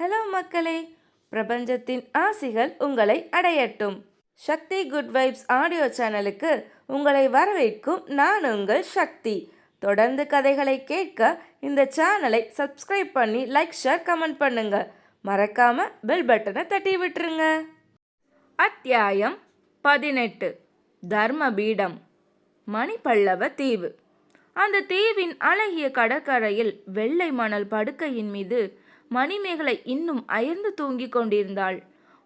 Hello மக்களே பிரபஞ்சத்தின் ஆசிகள் உங்களை அடையட்டும். சக்தி குட் வைப்ஸ் ஆடியோ சேனலுக்கு உங்களை வரவேற்கும் நான் உங்கள் சக்தி. தொடர்ந்து கதைகளை கேட்க இந்த சேனலை சப்ஸ்கிரைப் பண்ணி லைக் ஷேர் கமெண்ட் பண்ணுங்க. மறக்காம பெல் பட்டனை தட்டி விட்டுருங்க. அத்தியாயம் பதினெட்டு. தர்மபீடம் மணிப்பல்லவ தீவு. அந்த தீவின் அழகிய கடற்கரையில் வெள்ளை மணல் படுக்கையின் மீது மணிமேகலை இன்னும் அயர்ந்து தூங்கிக் கொண்டிருந்தாள்.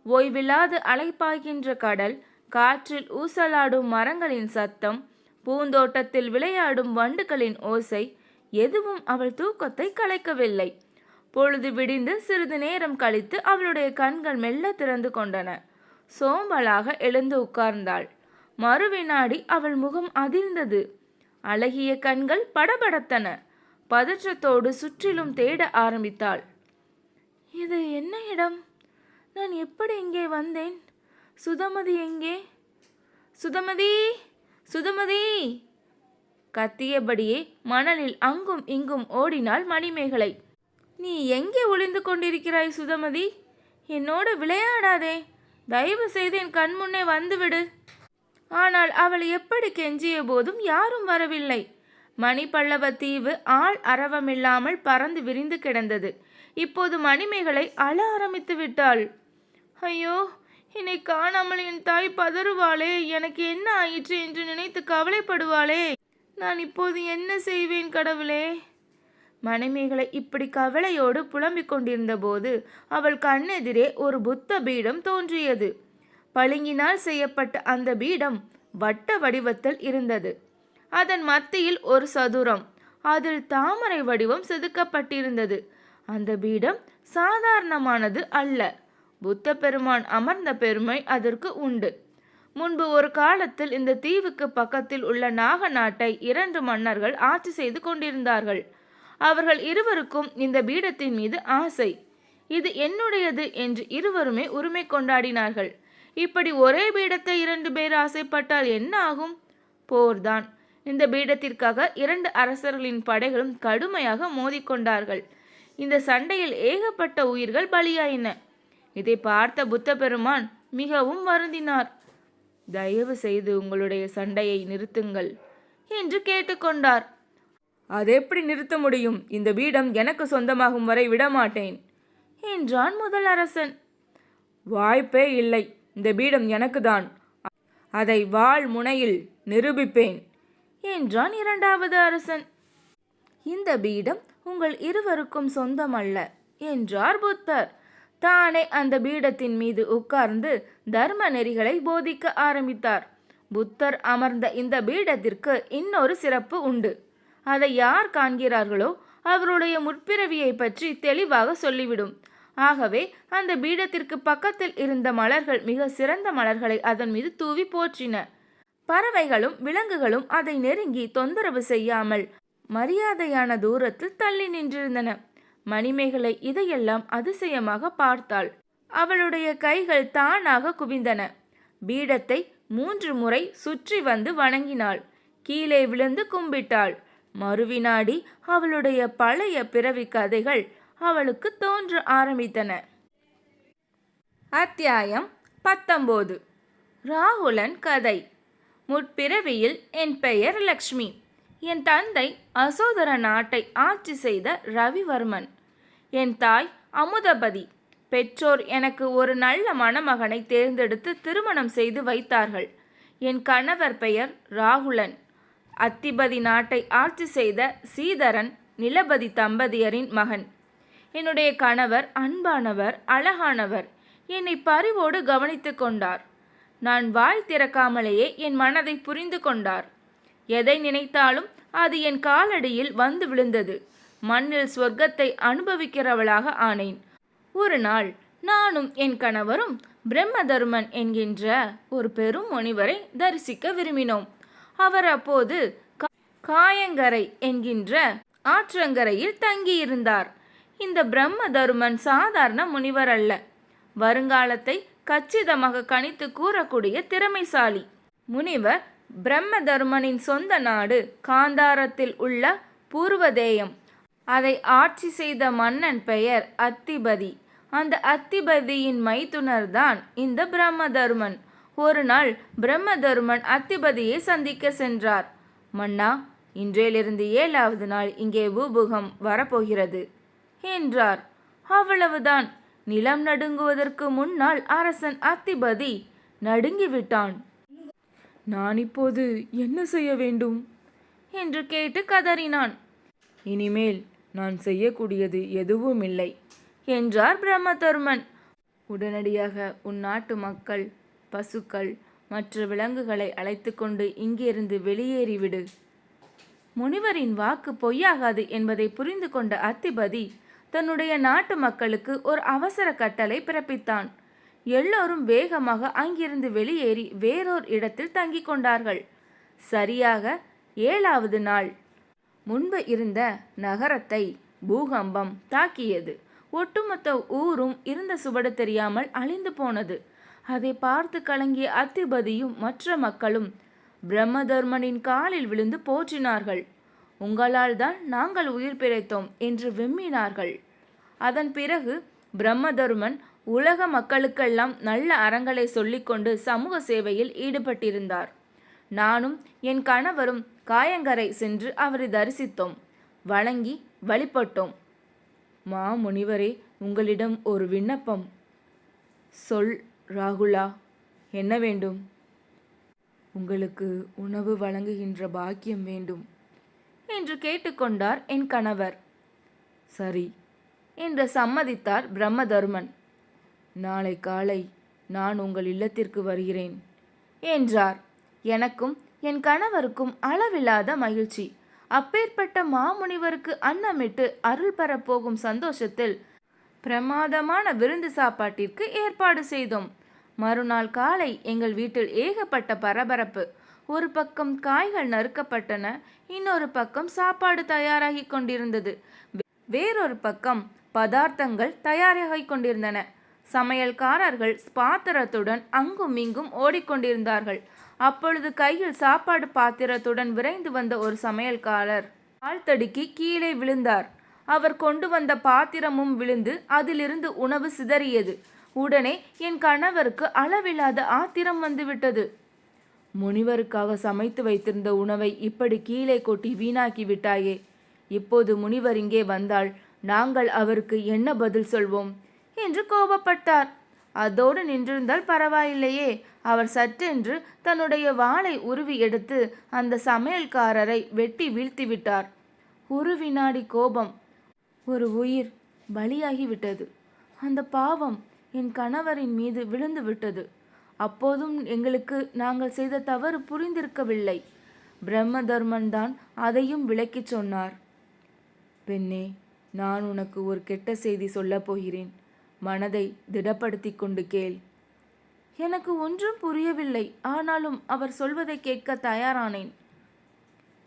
ஓய்வில்லாது அலைப்பாய்கின்ற கடல் காற்றில் ஊசலாடும் மரங்களின் சத்தம் பூந்தோட்டத்தில் விளையாடும் வண்டுகளின் ஓசை எதுவும் அவள் தூக்கத்தை கலைக்கவில்லை. பொழுது விடிந்து சிறிது நேரம் கழித்து அவளுடைய கண்கள் மெல்ல திறந்து கொண்டன. சோம்பலாக எழுந்து உட்கார்ந்தாள். மறுவினாடி அவள் முகம் அதிர்ந்தது. அழகிய கண்கள் படபடத்தன. பதற்றத்தோடு சுற்றிலும் தேட ஆரம்பித்தாள். இது என்ன இடம்? நான் எப்படி இங்கே வந்தேன்? சுதமதி எங்கே? சுதமதி! சுதமதி! கத்தியபடியே மணலில் அங்கும் இங்கும் ஓடினாள் மணிமேகலை. நீ எங்கே ஒளிந்து கொண்டிருக்கிறாய் சுதமதி? என்னோடு விளையாடாதே. தயவு செய்து என் கண்முன்னே வந்துவிடு. ஆனால் அவள் எப்படி கெஞ்சிய போதும் யாரும் வரவில்லை. மணிப்பல்லவ தீவு ஆள் அரவமில்லாமல் பறந்து விரிந்து கிடந்தது. இப்போது மணிமேகலை அழ ஆரம்பித்து விட்டாள். ஐயோ என்னை காணாமல் என் தாய் பதறுவாளே. எனக்கு என்ன ஆயிற்று என்று நினைத்து கவலைப்படுவாளே. நான் இப்போது என்ன செய்வேன் கடவுளே? மணிமேகலை இப்படி கவலையோடு புலம்பிக் கொண்டிருந்த போது அவள் கண்ணெதிரே ஒரு புத்த பீடம் தோன்றியது. பளிங்கினால் செய்யப்பட்ட அந்த பீடம் வட்ட வடிவத்தில் இருந்தது. அதன் மத்தியில் ஒரு சதுரம் அதில் தாமரை வடிவம் செதுக்கப்பட்டிருந்தது. அந்த பீடம் சாதாரணமானது அல்ல. புத்த பெருமான் அமர்ந்த பெருமை அதற்கு உண்டு. முன்பு ஒரு காலத்தில் இந்த தீவுக்கு பக்கத்தில் உள்ள நாக நாட்டை இரண்டு மன்னர்கள் ஆட்சி செய்து கொண்டிருந்தார்கள். அவர்கள் இருவருக்கும் இந்த பீடத்தின் மீது ஆசை. இது என்னுடையது என்று இருவருமே உரிமை கொண்டாடினார்கள். இப்படி ஒரே பீடத்தை இரண்டு பேர் ஆசைப்பட்டால் என்ன ஆகும்? போர்தான். இந்த பீடத்திற்காக இரண்டு அரசர்களின் படைகளும் கடுமையாக மோதிக்கொண்டார்கள். இந்த சண்டையில் ஏகப்பட்ட உயிர்கள் பலியாயின. இதை பார்த்த புத்த பெருமான் மிகவும் வருந்தினார். தயவு செய்து உங்களுடைய சண்டையை நிறுத்துங்கள் என்று கேட்டுக்கொண்டார். அது எப்படி நிறுத்த முடியும்? இந்த பீடம் எனக்கு சொந்தமாகும் வரை விடமாட்டேன் என்றான் முதல் அரசன் வாய்ப்பே இல்லை. இந்த பீடம் எனக்குதான். அதை வாள் முனையில் நிரூபிப்பேன் என்றான் இரண்டாவது அரசன். இந்த பீடம் உங்கள் இருவருக்கும் சொந்தமல்ல என்றார் புத்தர். தானே அந்த பீடத்தின் மீது உட்கார்ந்து தர்ம நெறிகளை போதிக்க ஆரம்பித்தார். புத்தர் அமர்ந்த இந்த பீடத்திற்கு இன்னொரு சிறப்பு உண்டு. அதை யார் காண்கிறார்களோ அவருடைய முற்பிறவியை பற்றி தெளிவாக சொல்லிவிடும். ஆகவே அந்த பீடத்திற்கு பக்கத்தில் இருந்த மலர்கள் மிக சிறந்த மலர்களை அதன் மீது தூவி போற்றின. பறவைகளும் விலங்குகளும் அதை நெருங்கி தொந்தரவு செய்யாமல் மரியாதையான தூரத்தில் தள்ளி நின்றிருந்தன. மணிமேகலை இதையெல்லாம் அதிசயமாக பார்த்தாள். அவளுடைய கைகள் தானாக குவிந்தன. பீடத்தை மூன்று முறை சுற்றி வந்து வணங்கினாள். கீழே விழுந்து கும்பிட்டாள். மறுவினாடி அவளுடைய பழைய பிறவி கதைகள் அவளுக்கு தோன்ற ஆரம்பித்தன. அத்தியாயம் பத்தொம்போது. ராகுலன் கதை. முற்பிறவியில் என் பெயர் லக்ஷ்மி. என் தந்தை அசோதர நாட்டை ஆட்சி செய்த ரவிவர்மன். என் தாய் அமுதபதி. பெற்றோர் எனக்கு ஒரு நல்ல மணமகனை தேர்ந்தெடுத்து திருமணம் செய்து வைத்தார்கள். என் கணவர் பெயர் ராகுலன். அத்திபதி நாட்டை ஆட்சி செய்த சீதரன் நிலபதி தம்பதியரின் மகன். என்னுடைய கணவர் அன்பானவர் அழகானவர். என்னை பரிவோடு கவனித்து கொண்டார். நான் வாய் திறக்காமலேயே என் மனதை புரிந்து கொண்டார். எதை நினைத்தாலும் அது என் காலடியில் வந்து விழுந்தது. மண்ணில் சொர்க்கத்தை அனுபவிக்கிறவளாக ஆனேன். ஒரு நாள் நானும் என் கணவரும் பிரம்மதர்மன் என்கின்ற ஒரு பெரும் முனிவரை தரிசிக்க விரும்பினோம். அவர் அப்போது காயங்கரை என்கின்ற ஆற்றங்கரையில் தங்கியிருந்தார். இந்த பிரம்மதருமன் சாதாரண முனிவர் அல்ல. வருங்காலத்தை கச்சிதமாக கணித்து கூறக்கூடிய திறமைசாலி. முனிவர் பிரம்மதர்மனின் சொந்த நாடு காந்தாரத்தில் உள்ள பூர்வதேயம். அதை ஆட்சி செய்த மன்னன் பெயர் அத்திபதி. அந்த அத்திபதியின் மைத்துனர்தான் இந்த பிரம்மதர்மன். ஒரு நாள் பிரம்மதர்மன் அத்திபதியை சந்திக்க சென்றார். மன்னா இன்றையிலிருந்து ஏழாவது நாள் இங்கே பூபுகம் வரப்போகிறது என்றார். அவ்வளவுதான். நிலம் நடுங்குவதற்கு முன்னால் அரசன் அத்திபதி நடுங்கிவிட்டான். நான் இப்போது என்ன செய்ய வேண்டும்? என்று கேட்டு கதறினான். இனிமேல் நான் செய்யக்கூடியது எதுவும் இல்லை என்றார் பிரம்மதர்மன். உடனடியாக உன் நாட்டு மக்கள் பசுக்கள் மற்ற விலங்குகளை அழைத்து கொண்டு இங்கிருந்து வெளியேறிவிடு. முனிவரின் வாக்கு பொய்யாகாது என்பதை புரிந்து கொண்ட அத்திபதி தன்னுடைய நாட்டு மக்களுக்கு ஒரு அவசர கட்டளை பிறப்பித்தான். எல்லோரும் வேகமாக அங்கிருந்து வெளியேறி வேறோர் இடத்தில் தங்கிக் கொண்டார்கள். சரியாக ஏழாவது நாள். முன்பு இருந்த நகரத்தை பூகம்பம் தாக்கியது. ஒட்டுமொத்த ஊரும் இருந்த சுவடு தெரியாமல் அழிந்து போனது. அதை பார்த்து கலங்கிய அத்திபதியும் மற்ற மக்களும் பிரம்மதர்மனின் காலில் விழுந்து போற்றினார்கள். உங்களால் தான் நாங்கள் உயிர் பிழைத்தோம் என்று விம்மினார்கள். அதன் பிறகு பிரம்மதர்மன் உலக மக்களுக்கெல்லாம் நல்ல அறங்களை சொல்லிக்கொண்டு சமூக சேவையில் ஈடுபட்டிருந்தார். நானும் என் கணவரும் காயங்கரை சென்று அவரை தரிசித்தோம். வணங்கி வழிபட்டோம். மா முனிவரே உங்களிடம் ஒரு விண்ணப்பம். சொல் ராகுலா என்ன வேண்டும்? உங்களுக்கு உணவு வழங்குகின்ற பாக்கியம் வேண்டும் என்று கேட்டுக்கொண்டார் என் கணவர். சரி என்று சம்மதித்தார் பிரம்மதர்மன். நாளை காலை நான் உங்கள் இல்லத்திற்கு வருகிறேன் என்றார். எனக்கும் என் கணவருக்கும் அளவில்லாத மகிழ்ச்சி. அப்பேற்பட்ட மாமுனிவருக்கு அன்னமிட்டு அருள் பெறப்போகும் சந்தோஷத்தில் பிரமாதமான விருந்து சாப்பாட்டிற்கு ஏற்பாடு செய்தோம். மறுநாள் காலை எங்கள் வீட்டில் ஏகப்பட்ட பரபரப்பு. ஒரு பக்கம் காய்கள் நறுக்கப்பட்டன இன்னொரு பக்கம் சாப்பாடு தயாராகி கொண்டிருந்தது. வேறொரு பக்கம் பதார்த்தங்கள் தயாராகி கொண்டிருந்தன. சமையல்காரர்கள் பாத்திரத்துடன் அங்கும் இங்கும் ஓடிக்கொண்டிருந்தார்கள். அப்பொழுது கையில் சாப்பாடு பாத்திரத்துடன் விரைந்து வந்த ஒரு சமையல்காரர் கால் தடுக்கி கீழே விழுந்தார். அவர் கொண்டு வந்த பாத்திரமும் விழுந்து அதிலிருந்து உணவு சிதறியது. உடனே என் கணவருக்கு அளவில்லாத ஆத்திரம் வந்துவிட்டது. முனிவருக்காக சமைத்து வைத்திருந்த உணவை இப்படி கீழே கொட்டி வீணாக்கி விட்டாயே. இப்போது முனிவர் இங்கே வந்தால் நாங்கள் அவருக்கு என்ன பதில் சொல்வோம்? என்று கோபப்பட்டார். அதோடு நின்றிருந்தால் பரவாயில்லையே. அவர் சற்றென்று தன்னுடைய வாளை உருவி எடுத்து அந்த சமையல்காரரை வெட்டி வீழ்த்திவிட்டார் ஒரு வினாடி கோபம் ஒரு உயிர் பலியாகிவிட்டது அந்த பாவம் என் கணவரின் மீது விழுந்து விட்டது. அப்போதும் எங்களுக்கு நாங்கள் செய்த தவறு புரிந்திருக்கவில்லை. பிரம்மதர்மன் தான் அதையும் விளக்கிச் சொன்னார். பெண்ணே நான் உனக்கு ஒரு கெட்ட செய்தி சொல்லப் போகிறேன். மனதை திடப்படுத்தி கொண்டு கேள். எனக்கு ஒன்றும் புரியவில்லை. ஆனாலும் அவர் சொல்வதை கேட்க தயாரானேன்.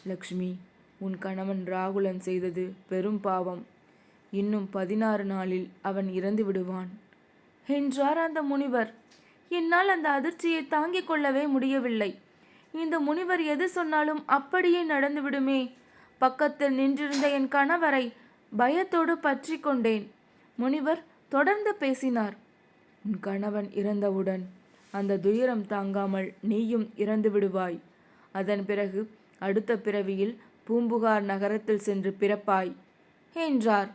லக்ஷ்மி உன் கணவன் ராகுலன் செய்தது பெரும் பாவம். இன்னும் பதினாறு நாளில் அவன் இறந்து விடுவான். என்றார் அந்த முனிவர். என்னால் அந்த அதிர்ச்சியை தாங்கிக் கொள்ளவே முடியவில்லை. இந்த முனிவர் எது சொன்னாலும் அப்படியே நடந்துவிடுமே பக்கத்தில் நின்றிருந்த என் கணவரை பயத்தோடு பற்றி கொண்டேன். முனிவர் தொடர்ந்து பேசினார். உன் கணவன் இறந்தவுடன் அந்த துயரம் தாங்காமல் நீயும் இறந்து விடுவாய். அதன் பிறகு அடுத்த பிறவியில் பூம்புகார் நகரத்தில் சென்று பிறப்பாய் என்றார்.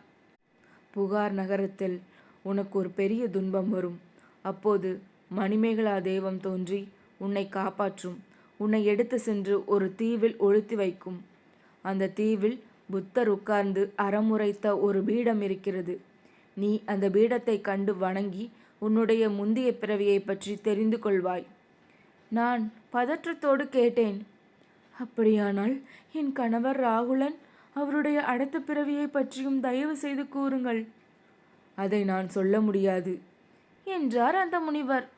புகார் நகரத்தில் உனக்கு ஒரு பெரிய துன்பம் வரும். அப்போது மணிமேகலா தெய்வம் தோன்றி உன்னை காப்பாற்றும். உன்னை எடுத்து சென்று ஒரு தீவில் ஒழுத்தி வைக்கும். அந்த தீவில் புத்தர் உட்கார்ந்து அறமுறைத்த ஒரு பீடம் இருக்கிறது. நீ அந்த பீடத்தை கண்டு வணங்கி உன்னுடைய முந்தைய பிறவியை பற்றி தெரிந்து கொள்வாய். நான் பதற்றத்தோடு கேட்டேன் அப்படியானால் என் கணவர் ராகுலன் அவருடைய அடுத்த பிறவியை பற்றியும் தயவு செய்து கூறுங்கள். அதை நான் சொல்ல முடியாது என்றார் அந்த முனிவர்.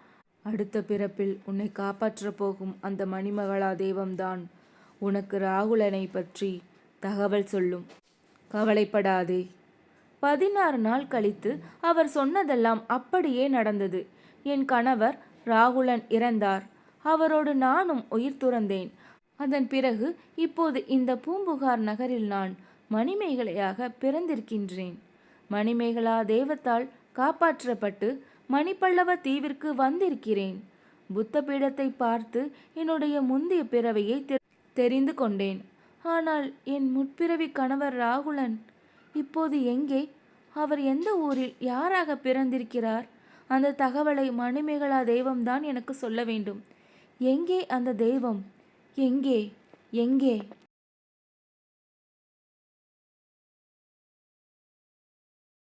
அடுத்த பிறப்பில் உன்னை காப்பாற்றப் போகும் அந்த மணிமகளா தெய்வம்தான். உனக்கு ராகுலனை பற்றி தகவல் சொல்லும். கவலைப்படாதே. பதினாறு நாள் கழித்து அவர் சொன்னதெல்லாம் அப்படியே நடந்தது. என் கணவர் ராகுலன் இறந்தார். அவரோடு நானும் உயிர் துறந்தேன். அதன் பிறகு இப்போது இந்த பூம்புகார் நகரில் நான் மணிமேகலையாக பிறந்திருக்கின்றேன். மணிமேகலா தெய்வத்தால் காப்பாற்றப்பட்டு மணிப்பல்லவ தீவிற்கு வந்திருக்கிறேன். புத்த பீடத்தை பார்த்து என்னுடைய முந்தைய பிறவையை தெ- தெரிந்து கொண்டேன். ஆனால் என் முற்பிறவி கணவர் ராகுலன் இப்போது எங்கே? அவர் எந்த ஊரில் யாராக பிறந்திருக்கிறார்? அந்த தகவலை மணிமேகலா தெய்வம்தான் எனக்கு சொல்ல வேண்டும். எங்கே அந்த தெய்வம்? எங்கே? எங்கே?